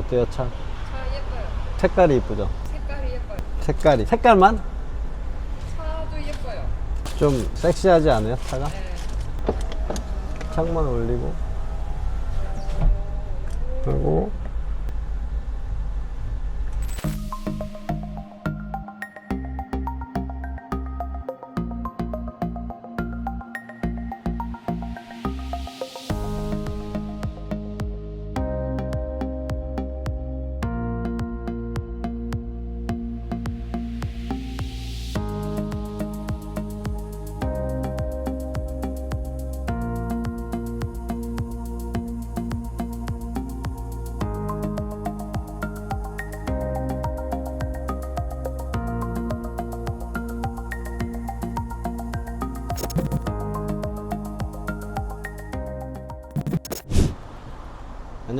어때요 차? 차 예뻐요. 색깔이 이쁘죠? 색깔이 예뻐요. 색깔이 색깔만 차도 예뻐요. 좀 섹시하지 않아요 차가? 네. 창만 올리고 그리고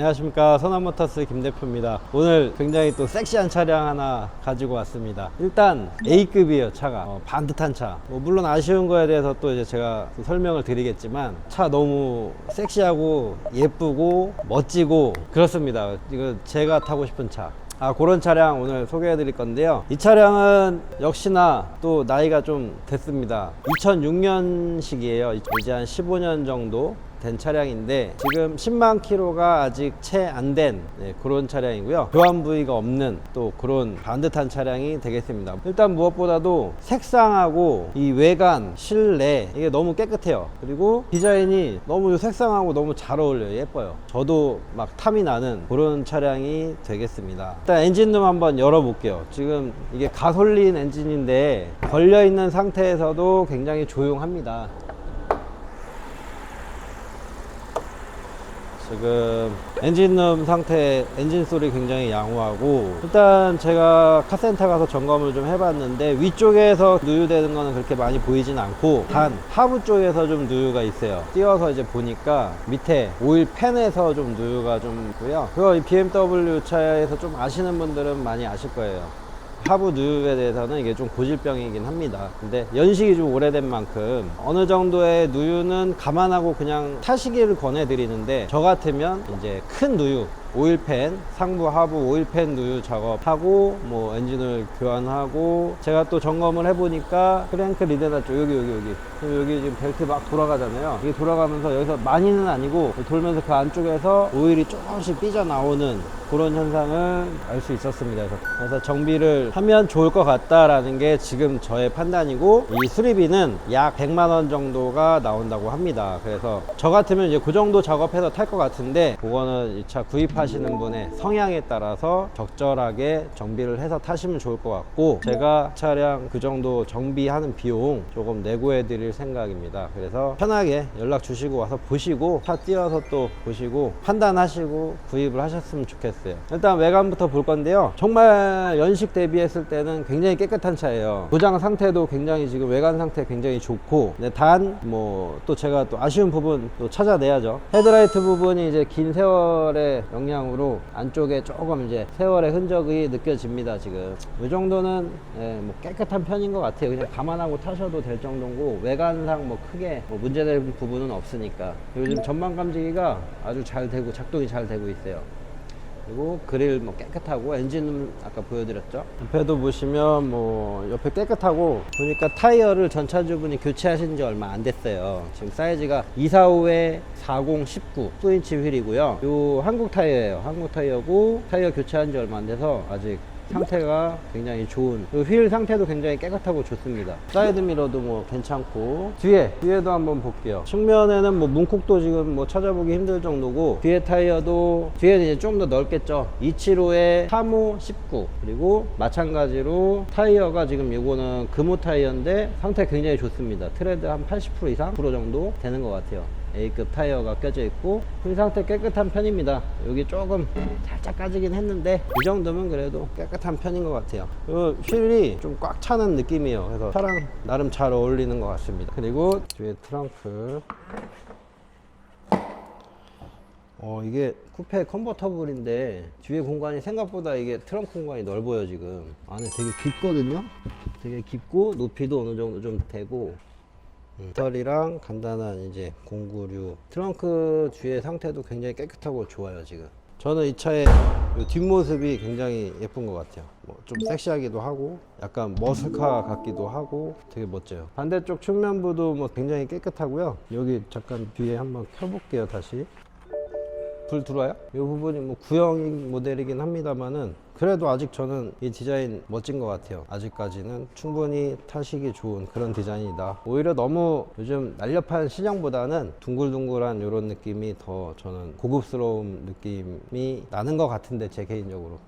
안녕하십니까. 선한모터스 김대표입니다. 오늘 굉장히 또 섹시한 차량 하나 가지고 왔습니다. 일단 A급이에요 차가. 어, 반듯한 차. 뭐 물론 아쉬운 거에 대해서 또 이제 제가 또 설명을 드리겠지만 차 너무 섹시하고 예쁘고 멋지고 그렇습니다. 이거 제가 타고 싶은 차. 아, 그런 차량 오늘 소개해 드릴 건데요. 이 차량은 역시나 또 나이가 좀 됐습니다. 2006년식이에요. 이제 한 15년 정도 된 차량인데 지금 10만 킬로가 아직 채 안된 그런 차량이고요. 교환 부위가 없는 또 그런 반듯한 차량이 되겠습니다. 일단 무엇보다도 색상하고 이 외관, 실내 이게 너무 깨끗해요. 그리고 디자인이 너무 색상하고 너무 잘 어울려요. 예뻐요. 저도 막 탐이 나는 그런 차량이 되겠습니다. 일단 엔진룸 한번 열어볼게요. 지금 이게 가솔린 엔진인데 걸려 있는 상태에서도 굉장히 조용합니다. 지금 엔진룸 상태 엔진 소리 굉장히 양호하고 일단 제가 카센터 가서 점검을 좀 해봤는데 위쪽에서 누유되는 거는 그렇게 많이 보이진 않고 단 하부 쪽에서 좀 누유가 있어요. 띄워서 이제 보니까 밑에 오일 팬에서 좀 누유가 좀 있고요. 그거 이 BMW 차에서 좀 아시는 분들은 많이 아실 거예요 하부 누유에 대해서는 이게 좀 고질병이긴 합니다. 근데 연식이 좀 오래된 만큼 어느 정도의 누유는 감안하고 그냥 타시기를 권해드리는데 저 같으면 이제 큰 누유 오일팬 상부 하부 오일팬 누유 작업하고 뭐 엔진을 교환하고 제가 또 점검을 해보니까 크랭크 리데나 쪽 여기 여기 여기. 여기 지금 벨트 막 돌아가잖아요. 이게 돌아가면서 여기서 많이는 아니고 돌면서 그 안쪽에서 오일이 조금씩 삐져나오는 그런 현상을 알 수 있었습니다. 그래서, 정비를 하면 좋을 것 같다라는 게 지금 저의 판단이고 이 수리비는 약 100만 원 정도가 나온다고 합니다. 그래서 저 같으면 이제 그 정도 작업해서 탈 것 같은데 그거는 이 차 구입하 시는 분의 성향에 따라서 적절하게 정비를 해서 타시면 좋을 것 같고 제가 차량 그 정도 정비하는 비용 조금 내고해 드릴 생각입니다. 그래서 편하게 연락 주시고 와서 보시고 차 띄워서 또 보시고 판단하시고 구입을 하셨으면 좋겠어요. 일단 외관부터 볼 건데요. 정말 연식 대비했을 때는 굉장히 깨끗한 차예요. 고장 상태도 굉장히 지금 외관 상태 굉장히 좋고 단 뭐 또 제가 또 아쉬운 부분 또 찾아내야죠. 헤드라이트 부분이 이제 긴 세월의 영향 으로 안쪽에 조금 이제 세월의 흔적이 느껴집니다 지금. 이 정도는 예, 뭐 깨끗한 편인 것 같아요. 그냥 감안하고 타셔도 될 정도고 외관상 뭐 크게 뭐 문제될 부분은 없으니까. 지금 전방 감지기가 아주 잘 되고 작동이 잘 되고 있어요 그리고 그릴 뭐 깨끗하고 엔진은 아까 보여드렸죠? 옆에도 보시면 뭐 옆에 깨끗하고 보니까 타이어를 전차주분이 교체하신 지 얼마 안 됐어요. 지금 사이즈가 245에 40 19 9인치 휠이고요. 요 한국 타이어예요. 한국 타이어고 타이어 교체한 지 얼마 안 돼서 아직 상태가 굉장히 좋은 그리고 휠 상태도 굉장히 깨끗하고 좋습니다. 사이드 미러도 뭐 괜찮고. 뒤에 뒤에도 한번 볼게요. 측면에는 뭐 문콕도 지금 뭐 찾아보기 힘들 정도고 뒤에 타이어도 뒤에는 이제 좀 더 넓겠죠? 275에 35 19 그리고 마찬가지로 타이어가 지금 요거는 금호 타이어인데 상태 굉장히 좋습니다. 트레드 한 80% 이상 프로 정도 되는 것 같아요 A급 타이어가 껴져 있고 휠 상태 깨끗한 편입니다. 여기 조금 살짝 까지긴 했는데 이 정도면 그래도 깨끗한 편인 것 같아요. 그리고 휠이 좀 꽉 차는 느낌이에요. 그래서 차랑 나름 잘 어울리는 것 같습니다. 그리고 뒤에 트렁크. 어 이게 쿠페 컨버터블인데 뒤에 공간이 생각보다 이게 트렁크 공간이 넓어요 지금. 안에 되게 깊거든요? 되게 깊고 높이도 어느 정도 좀 되고 털이랑 간단한 이제 공구류 트렁크 뒤에 상태도 굉장히 깨끗하고 좋아요 지금 저는 이 차의 요 뒷모습이 굉장히 예쁜 것 같아요. 뭐 좀 섹시하기도 하고 약간 머슬카 같기도 하고 되게 멋져요. 반대쪽 측면부도 뭐 굉장히 깨끗하고요. 여기 잠깐 뒤에 한번 켜볼게요 다시. 불 들어와요? 이 부분이 뭐 구형 모델이긴 합니다만은 그래도 아직 저는 이 디자인 멋진 것 같아요. 아직까지는 충분히 타시기 좋은 그런 디자인이다. 오히려 너무 요즘 날렵한 시장보다는 둥글둥글한 이런 느낌이 더 저는 고급스러운 느낌이 나는 것 같은데 제 개인적으로.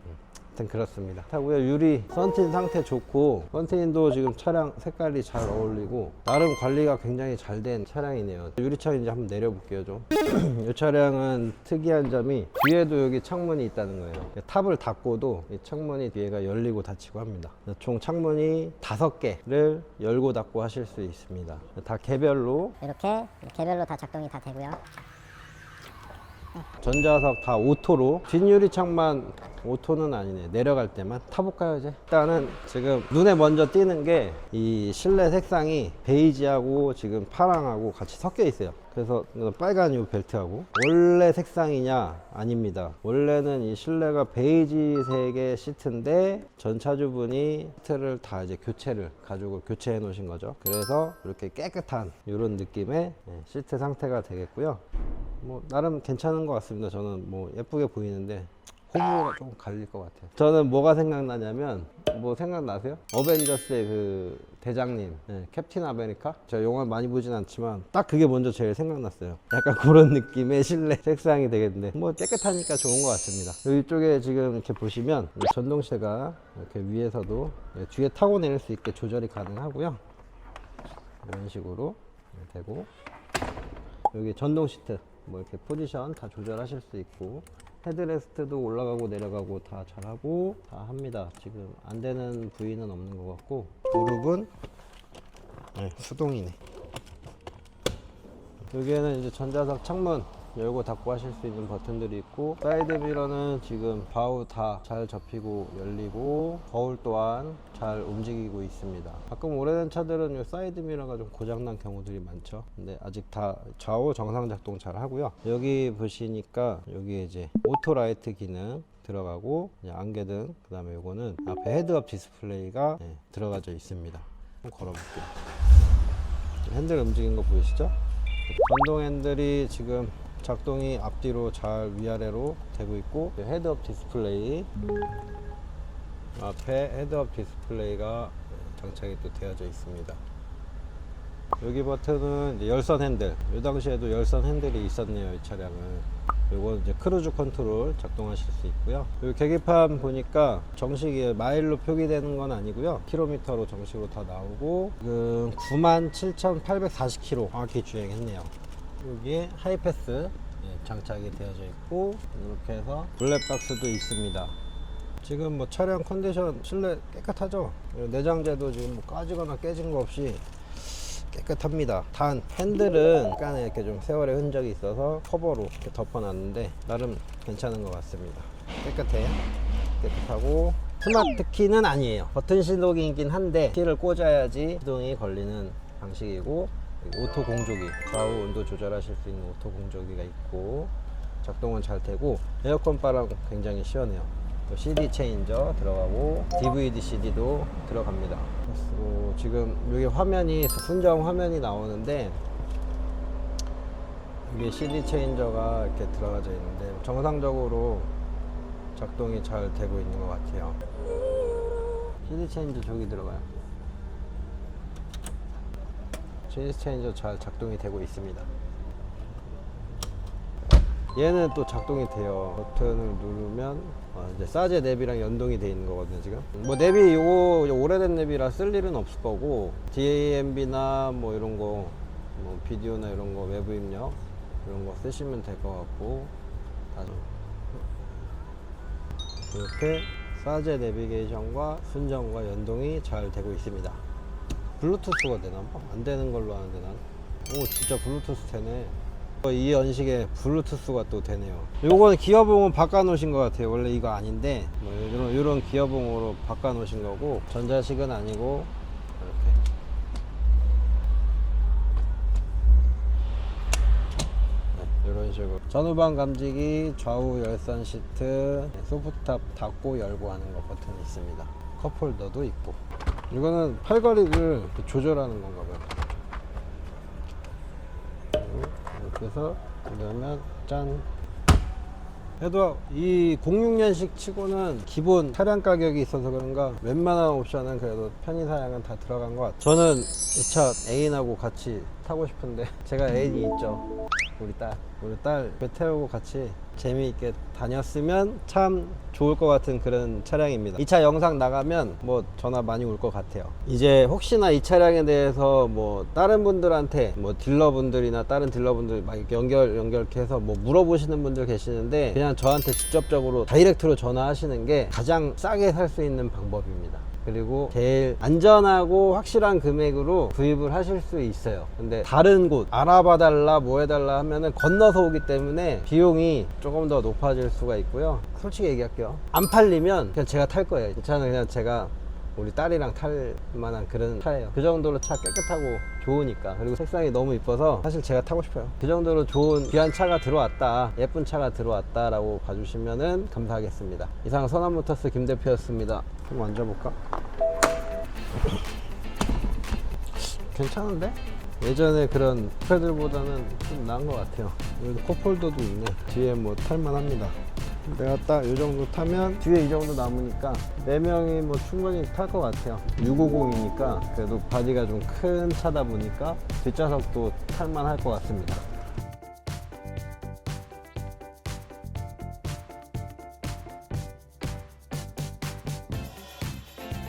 음. 하여튼 그렇습니다. 하고요 유리 썬틴 상태 좋고 썬틴도 지금 차량 색깔이 잘 어울리고 나름 관리가 굉장히 잘 된 차량이네요. 유리창 이제 한번 내려볼게요 좀. 이 차량은 특이한 점이 뒤에도 여기 창문이 있다는 거예요. 탑을 닫고도 이 창문이 뒤에가 열리고 닫히고 합니다. 총 창문이 다섯 개를 열고 닫고 하실 수 있습니다. 다 개별로 이렇게 개별로 다 작동이 다 되고요. 전자석 다 오토로. 뒷유리창만 오토는 아니네. 내려갈 때만 타볼까요 이제? 일단은 지금 눈에 먼저 띄는 게 이 실내 색상이 베이지하고 지금 파랑하고 같이 섞여 있어요. 그래서 빨간 이 벨트하고. 원래 색상이냐? 아닙니다. 원래는 이 실내가 베이지색의 시트인데 전 차주분이 시트를 다 이제 교체를 가죽을 교체해 놓으신 거죠. 그래서 이렇게 깨끗한 이런 느낌의 예, 시트 상태가 되겠고요 뭐 나름 괜찮은 것 같습니다. 저는 뭐 예쁘게 보이는데 호불호가 조금 갈릴 것 같아요. 저는 뭐가 생각나냐면 뭐 생각나세요? 어벤져스의 그 대장님, 네, 캡틴 아메리카. 제가 영화 많이 보진 않지만 딱 그게 먼저 제일 생각났어요. 약간 그런 느낌의 실내 색상이 되겠는데 뭐 깨끗하니까 좋은 것 같습니다. 이쪽에 지금 이렇게 보시면 이 전동시대가 이렇게 위에서도 뒤에 타고 내릴 수 있게 조절이 가능하고요. 이런 식으로 되고 여기 전동 시트 뭐 이렇게 포지션 다 조절하실 수 있고 헤드레스트도 올라가고 내려가고 다 잘하고 다 합니다. 지금 안 되는 부위는 없는 것 같고 무릎은 네, 수동이네. 여기에는 이제 전자석 창문 열고 닫고 하실 수 있는 버튼들이 있고 사이드 미러는 지금 바우 다 잘 접히고 열리고 거울 또한 잘 움직이고 있습니다. 가끔 오래된 차들은 이 사이드 미러가 좀 고장난 경우들이 많죠. 근데 아직 다 좌우 정상 작동 잘 하고요. 여기 보시니까 여기 이제 오토 라이트 기능 들어가고 안개등 그 다음에 요거는 앞에 헤드업 디스플레이가 네, 들어가져 있습니다. 걸어볼게요. 핸들 움직인 거 보이시죠? 전동 핸들이 지금 작동이 앞뒤로 잘 위아래로 되고 있고 헤드업 디스플레이. 앞에 헤드업 디스플레이가 장착이 또 되어져 있습니다. 여기 버튼은 열선 핸들. 이 당시에도 열선 핸들이 있었네요 이 차량은. 요건 이제 크루즈 컨트롤 작동하실 수 있고요. 여기 계기판 보니까 정식이 마일로 표기되는 건 아니고요. 킬로미터로 정식으로 다 나오고 지금 97,840km 정확히 주행했네요 여기에 하이패스 예, 장착이 되어져 있고 이렇게 해서 블랙박스도 있습니다. 지금 뭐 차량 컨디션 실내 깨끗하죠? 내장재도 지금 뭐 까지거나 깨진 거 없이 깨끗합니다. 단 핸들은 약간의 이렇게 좀 세월의 흔적이 있어서 커버로 이렇게 덮어놨는데 나름 괜찮은 것 같습니다. 깨끗해 깨끗하고 스마트 키는 아니에요. 버튼 시동이긴 한데 키를 꽂아야지 시동이 걸리는 방식이고 오토 공조기 좌우 온도 조절하실 수 있는 오토 공조기가 있고 작동은 잘 되고 에어컨 바람 굉장히 시원해요. 또 CD 체인저 들어가고 DVD CD도 들어갑니다. 그래서 지금 여기 화면이 순정 화면이 나오는데 이게 CD 체인저가 이렇게 들어가져 있는데 정상적으로 작동이 잘 되고 있는 것 같아요. CD 체인저 저기 들어가요 체인지 체인저 잘 작동이 되고 있습니다. 얘는 또 작동이 돼요. 버튼을 누르면 어, 이제 사제 냅이랑 연동이 돼 있는 거거든요 지금. 뭐 요거 이제 오래된 냅이라 쓸 일은 없을 거고 DAMB나 뭐 이런 거, 뭐 비디오나 이런 거 외부 입력 이런 거 쓰시면 될 것 같고 다 좀. 이렇게 사제 내비게이션과 순정과 연동이 잘 되고 있습니다. 블루투스가 되나 봐? 안 되는 걸로 아는데 난. 오 진짜 블루투스 되네. 어, 이 연식에 블루투스가 또 되네요. 요거는 기어봉은 바꿔 놓으신 것 같아요. 원래 이거 아닌데 뭐 이런 이런 기어봉으로 바꿔 놓으신 거고 전자식은 아니고 이렇게 네, 이런 이런 식으로 전후방 감지기 좌우 열선 시트 네, 소프트탑 닫고 열고 하는 거 버튼이 있습니다 컵홀더도 있고 이거는 팔걸이를 조절하는 건가 봐요. 이렇게 해서 그러면 짠. 그래도 이 06년식 치고는 기본 차량 가격이 있어서 그런가 웬만한 옵션은 그래도 편의 사양은 다 들어간 것 같아요. 저는 이 차 애인하고 같이 타고 싶은데 제가 애인이 있죠 우리 딸 우리 딸배 태우고 같이 재미있게 다녔으면 참 좋을 것 같은 그런 차량입니다. 이 차 영상 나가면 뭐 전화 많이 올 것 같아요. 이제 혹시나 이 차량에 대해서 뭐 다른 분들한테 뭐 딜러분들이나 다른 딜러분들 막 연결 연결해서 뭐 물어보시는 분들 계시는데 그냥 저한테 직접적으로 다이렉트로 전화하시는 게 가장 싸게 살 수 있는 방법입니다 그리고 제일 안전하고 확실한 금액으로 구입을 하실 수 있어요. 근데 다른 곳 알아봐 달라 뭐 해달라 하면은 건너서 오기 때문에 비용이 조금 더 높아질 수가 있고요. 솔직히 얘기할게요. 안 팔리면 그냥 제가 탈 거예요. 이 차는 그냥 제가 우리 딸이랑 탈 만한 그런 차예요. 그 정도로 차 깨끗하고 좋으니까. 그리고 색상이 너무 이뻐서 사실 제가 타고 싶어요. 그 정도로 좋은 귀한 차가 들어왔다 예쁜 차가 들어왔다 라고 봐주시면 감사하겠습니다. 이상 선한모터스 김 대표였습니다 한번 앉아볼까? 괜찮은데? 예전에 그런 패들보다는 좀 나은 것 같아요. 여기 컵홀더도 있네. 뒤에 뭐 탈만합니다. 내가 딱 이 정도 타면 뒤에 이 정도 남으니까 4명이 뭐 충분히 탈 것 같아요. 650이니까 그래도 바디가 좀 큰 차다 보니까 뒷좌석도 탈만 할 것 같습니다